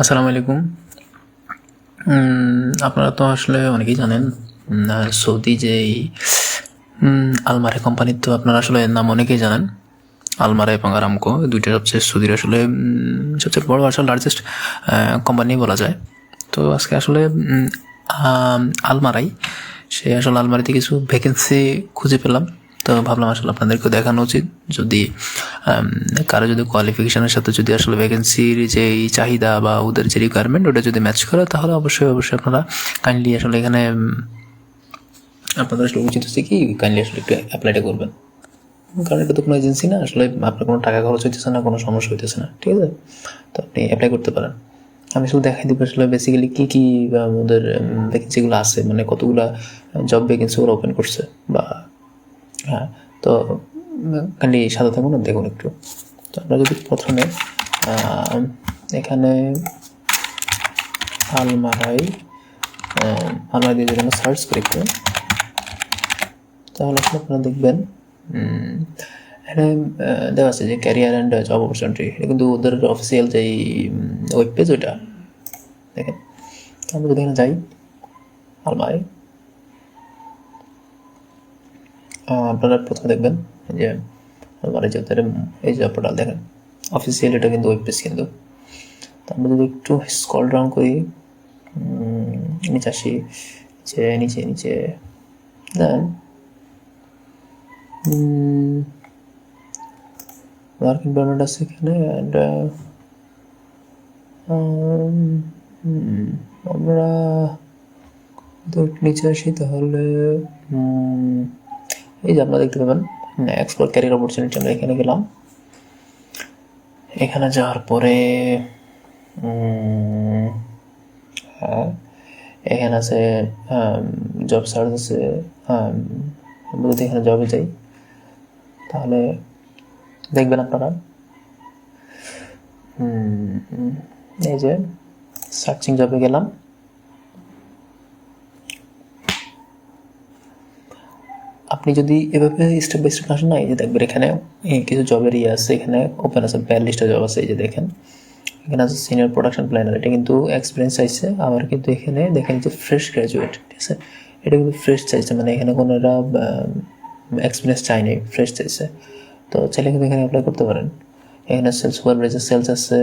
আসসালামু আলাইকুম। আপনারা তো আসলে অনেকেই জানেন সৌদি যে এই, আলমারে কোম্পানির তো আপনারা আসলে নাম অনেকেই জানেন। আলমারা এবং আরামকো দুইটা সবচেয়ে সৌদির আসলে সবচেয়ে বড় আসলে লার্জেস্ট কোম্পানি বলা যায়। তো আজকে আসলে আলমারাই সে আসলে আলমারিতে কিছু ভ্যাকেন্সি খুঁজে পেলাম। তো ভাবলাম আসলে আপনাদেরকে দেখানো উচিত। যদি কারও যদি কোয়ালিফিকেশনের সাথে যদি আসলে ভ্যাকেন্সির যে চাহিদা বা ওদের যে রিকোয়ারমেন্ট ওটা যদি ম্যাচ করে, তাহলে অবশ্যই অবশ্যই আপনারা কাইন্ডলি আসলে এখানে আপনাদের আসলে উচিত হচ্ছে কি কাইন্ডলি আসলে একটু অ্যাপ্লাইটা করবেন। কারণ এটা তো কোনো এজেন্সি না, আসলে আপনার কোনো টাকা খরচ হইতেছে না, কোনো সমস্যা হইতেছে না, ঠিক আছে? তো আপনি অ্যাপ্লাই করতে পারেন। আমি শুধু দেখাই দিব আসলে বেসিক্যালি কী কী বা আমাদের ভ্যাকেন্সিগুলো আছে মানে কতগুলো জব ভ্যাকেন্সিগুলো ওপেন করছে, বা হ্যাঁ তো খালি সাদা থাকুন আর দেখুন একটু। তো আমরা যদি প্রথমে এখানে আলমারাই আলমারি দিয়ে যদি আমরা সার্চ করি একটু, তাহলে আসলে আপনারা দেখবেন এখানে দেওয়া আছে যে ক্যারিয়ার অ্যান্ড জব অপরচুনিটি এটা কিন্তু ওদের অফিসিয়াল যেই ওয়েব পেজ ওইটা। দেখেন আমরা যদি এখানে যাই আলমারি আপনারা প্রথমে দেখবেন যে আলমারি যে ওদের এই জব পোর্টাল দেখেন অফিসিয়াল এটা কিন্তু ওয়েব পেজ কিন্তু। তো আমরা যদি একটু স্কল ডাউন করি নিচে আসি, নিচে নিচে নিচে, দেন ওয়ার্ক এনভায়রনমেন্ট আছে এখানে অ্যান্ড আমরা যদি একটু নিচে আসি তাহলে এই যে আপনারা দেখতে পাবেন এক্সপ্লোর ক্যারিয়ার অপরচুনিটি আমরা এখানে গেলাম এখানে যাওয়ার পরে হ্যাঁ এখানে আছে জব সার্চ আছে আম, আমরা যদি এখানে জবে যাই তাহলে দেখবেন আপনারা এই যে সার্চিং জবে গেলাম। আপনি যদি এভাবে স্টেপ বাই স্টেপ আসেন না, এই যে দেখবেন এখানে কিছু জবের ইয়ে আছে, এখানে ওপেন আছে বিয়াল্লিশটা জব আছে, এই যে দেখেন। এখানে আছে সিনিয়র প্রোডাকশন প্ল্যানার এটা কিন্তু এক্সপিরিয়েন্স চাইছে, আবার কিন্তু এখানে দেখেন যে ফ্রেশ গ্র্যাজুয়েট ঠিক আছে? এটা কিন্তু ফ্রেশ চাইছে মানে এখানে কোনো এরা এক্সপিরিয়েন্স চায়নি ফ্রেশ চাইছে। তো চাইলে কিন্তু এখানে অ্যাপ্লাই করতে পারেন। এখানে সেলস সুপারভাইজার সেলস আছে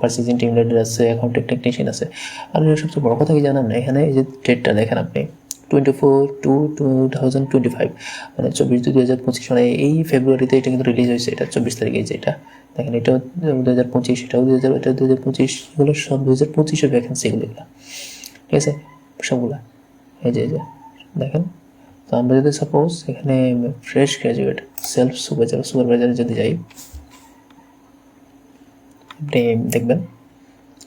পার্চেসিং টিম লিডার আছে অ্যাকাউন্টিং টেকনিশিয়ান আছে। আর সবচেয়ে বড় কথা কি জানেন? এখানে এই যে ডেটটা দেখেন আপনি। Twenty four two two thousand twenty five মানে চব্বিশ দুই হাজার পঁচিশ মানে এই ফেব্রুয়ারিতে এটা কিন্তু রিলিজ হয়েছে, এটা চব্বিশ তারিখে যেটা দেখেন, এটাও দু হাজার পঁচিশ, এটাও দু হাজার এটা দু হাজার পঁচিশ, এগুলো সব দু হাজার পঁচিশের ভ্যাকেন্সি এগুলো ঠিক আছে? সবগুলা। এই যে দেখেন? তো আমরা যদি সাপোজ এখানে ফ্রেশ গ্র্যাজুয়েট সেলফ সুপারভাইজার সুপারভাইজারে যদি যাই, আপনি দেখবেন,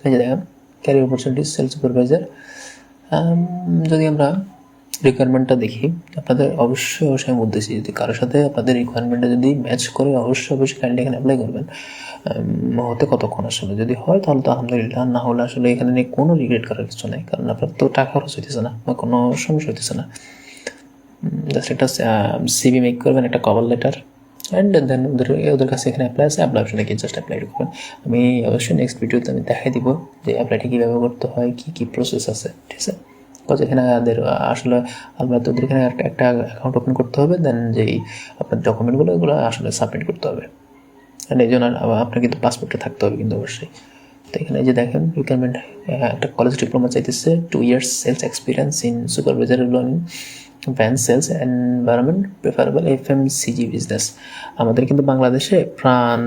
এই যে দেখেন ক্যারিয়ার অপরচুনিটি সেলস সুপারভাইজার যদি আমরা রিকোয়ারমেন্টটা দেখি আপনাদের অবশ্যই অবশ্যই আমি বলতেছি, যদি কারোর সাথে আপনাদের রিকোয়ারমেন্টটা যদি ম্যাচ করে, অবশ্যই অবশ্যই কাইন্ডলি এখানে অ্যাপ্লাই করবেন। হতে কতক্ষণ আসলে? যদি হয়, তাহলে তো আলহামদুলিল্লাহ না হলে আসলে এখানে নিয়ে কোনো রিগ্রেট করার কিছু নেই, কারণ আপনার তো টাকা খরচ হইতেছে না, বা কোনো সমস্যা হইতেছে না। জাস্ট একটা সিভি মেক করবেন, একটা কভার লেটার অ্যান্ড দেন ওদের ওদের কাছে এখানে অ্যাপ্লাই আছে অ্যাপ্লাই অপশনে গিয়ে জাস্ট অ্যাপ্লাই করবেন। আমি অবশ্যই নেক্সট ভিডিওতে আমি দেখাই দিব যে অ্যাপ্লাইটা কীভাবে করতে হয়, কী কী প্রসেস আছে, ঠিক আছে? এখানে আমাদের আসলে আমরা তো এখানে একটা একটা অ্যাকাউন্ট ওপেন করতে হবে দেন যেই আপনার ডকুমেন্টগুলো এগুলো আসলে সাবমিট করতে হবে। অ্যান্ড এই জন্য আপনার কিন্তু পাসপোর্টটা থাকতে হবে কিন্তু অবশ্যই। তো এখানে যে দেখেন রিকোয়ারমেন্ট একটা কলেজ ডিপ্লোমা চাইতেছে two years sales experience in supervisor van sales environment preferable F M CG business আমাদের কিন্তু বাংলাদেশে, প্রাণ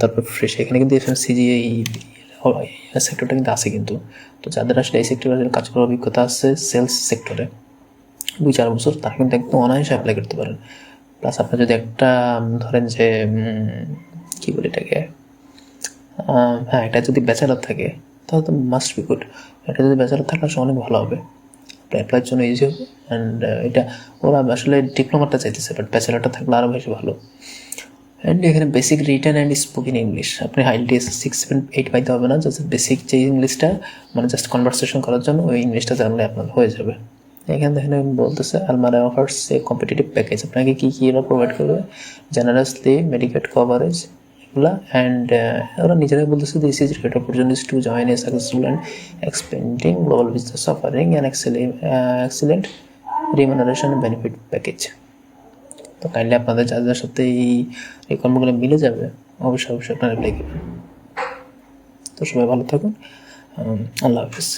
তারপর ফ্রেশ এখানে কিন্তু এফ এম সিজি সেক্টরটা কিন্তু আছে কিন্তু। তো যাদের আসলে এই সেক্টরে কাজ করার অভিজ্ঞতা আছে সেলস সেক্টরে দুই চার বছর, তারা কিন্তু একদম অনায়াসে অ্যাপ্লাই করতে পারেন। প্লাস আপনার যদি একটা ধরেন যে কী বলে এটাকে হ্যাঁ এটা যদি ব্যাচেলার থাকে, তাহলে তো মাস্ট বি গুড এটা যদি ব্যাচেলার থাকে আসলে অনেক ভালো হবে। অ্যাপ্লাইয়ের জন্য ইজি হবে। অ্যান্ড এটা ওরা আসলে ডিপ্লোমাটা চাইতেছে বাট ব্যাচেলারটা থাকলে আরও বেশি ভালো। অ্যান্ড এখানে basic written and spoken English আপনি হাইলি সিক্স সেভেন এইট পাইতে হবে না। জাস্ট বেসিক যে ইংলিশটা মানে জাস্ট কনভারসেশন করার জন্য ওই ইংলিশটা জানলে আপনার হয়ে যাবে। এখানে দেখেন বলতেছে, Almarai offers a competitive package আপনাকে কী কী এরা প্রোভাইড করবে? জেনারেসলি মেডিকেট কভারেজ বলা অ্যান্ড ওরা নিজেরাই বলতেছে this is great opportunities to join a successful and expanding global business offering and excellent remuneration benefit package তো কাইন্ডলি আপনাদের যার সাথে এই রিকোয়ারমেন্টগুলো মিলে যাবে। অবশ্যই অবশ্যই আপনারা অ্যাপ্লাই করবেন তো সবাই ভালো থাকুন। আল্লাহ হাফিজ।